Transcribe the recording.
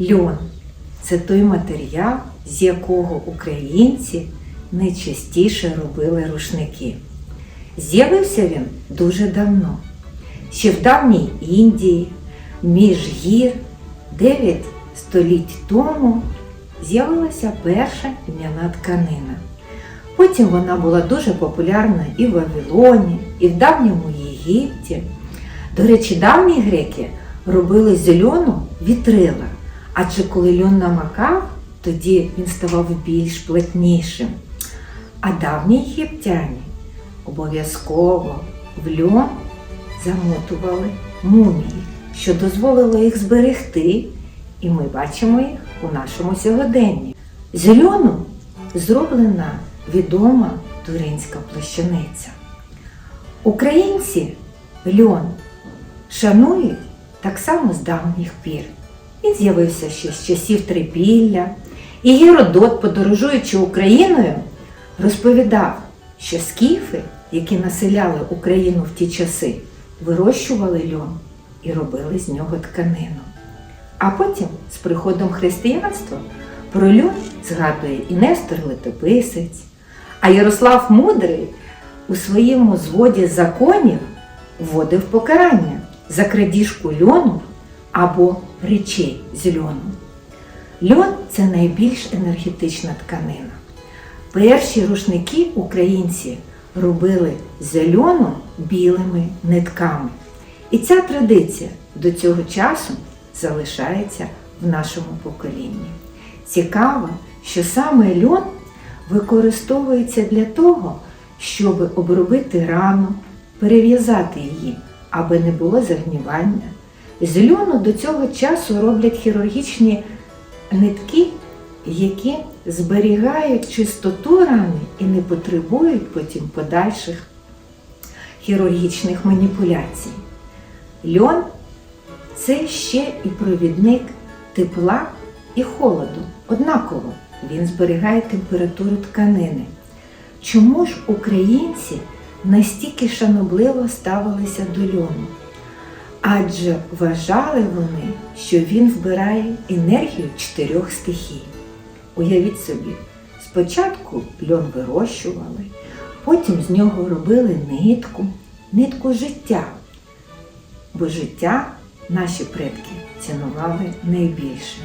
Льон це той матеріал, з якого українці найчастіше робили рушники. З'явився він дуже давно. Ще в давній Індії, між гір, 9 століть тому з'явилася перша льняна тканина. Потім вона була дуже популярна і в Вавилоні, і в давньому Єгипті. До речі, давні греки робили з льону вітрила, адже коли льон намакав, тоді він ставав більш плотнішим. А давні єгиптяні обов'язково в льон замотували мумії, що дозволило їх зберегти, і ми бачимо їх у нашому сьогоденні. З льону зроблена відома туринська плащаниця. Українці льон шанують так само з давніх пір. Він з'явився ще з часів Трипілля, і Геродот, подорожуючи Україною, розповідав, що скіфи, які населяли Україну в ті часи, вирощували льон і робили з нього тканину. А потім, з приходом християнства, про льон згадує і Нестор Летописець, а Ярослав Мудрий у своєму зводі законів вводив покарання за крадіжку льону або речей з льону. Льон це найбільш енергетична тканина. Перші рушники українці робили з льону білими нитками. І ця традиція до цього часу залишається в нашому поколінні. Цікаво, що саме льон використовується для того, щоб обробити рану, перев'язати її, аби не було загнівання. З льону до цього часу роблять хірургічні нитки, які зберігають чистоту рани і не потребують потім подальших хірургічних маніпуляцій. Льон це ще і провідник тепла і холоду. Однаково він зберігає температуру тканини. Чому ж українці настільки шанобливо ставилися до льону? Адже вважали вони, що він вбирає енергію чотирьох стихій. Уявіть собі, спочатку льон вирощували, потім з нього робили нитку, нитку життя. Бо життя наші предки цінували найбільше.